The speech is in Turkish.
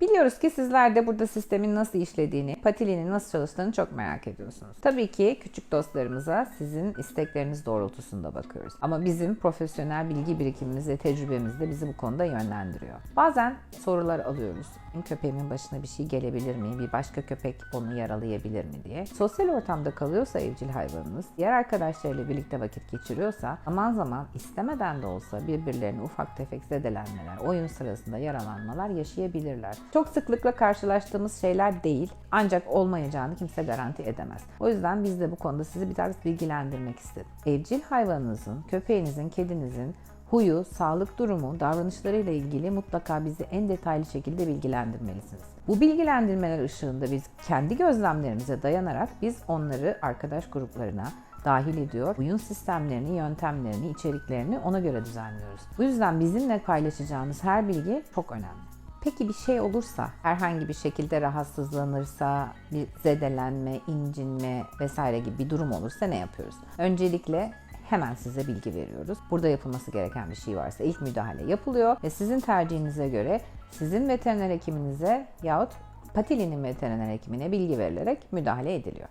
Bir Biliyoruz ki sizler de burada sistemin nasıl işlediğini, Patili'nin nasıl çalıştığını çok merak ediyorsunuz. Tabii ki küçük dostlarımıza sizin istekleriniz doğrultusunda bakıyoruz. Ama bizim profesyonel bilgi birikimimiz ve tecrübemiz de bizi bu konuda yönlendiriyor. Bazen sorular alıyoruz. Köpeğimin başına bir şey gelebilir mi? Bir başka köpek onu yaralayabilir mi diye. Sosyal ortamda kalıyorsa evcil hayvanınız, diğer arkadaşlarıyla birlikte vakit geçiriyorsa zaman zaman istemeden de olsa birbirlerine ufak tefek zedelenmeler, oyun sırasında yaralanmalar yaşayabilirler. Çok sıklıkla karşılaştığımız şeyler değil ancak olmayacağını kimse garanti edemez. O yüzden biz de bu konuda sizi biraz bilgilendirmek istedim. Evcil hayvanınızın, köpeğinizin, kedinizin huyu, sağlık durumu, davranışlarıyla ilgili mutlaka bizi en detaylı şekilde bilgilendirmelisiniz. Bu bilgilendirmeler ışığında biz kendi gözlemlerimize dayanarak biz onları arkadaş gruplarına dahil ediyor. Oyun sistemlerini, yöntemlerini, içeriklerini ona göre düzenliyoruz. Bu yüzden bizimle paylaşacağınız her bilgi çok önemli. Peki bir şey olursa, herhangi bir şekilde rahatsızlanırsa, bir zedelenme, incinme vesaire gibi bir durum olursa ne yapıyoruz? Öncelikle hemen size bilgi veriyoruz. Burada yapılması gereken bir şey varsa ilk müdahale yapılıyor ve sizin tercihinize göre sizin veteriner hekiminize yahut Patili'nin veteriner hekimine bilgi verilerek müdahale ediliyor.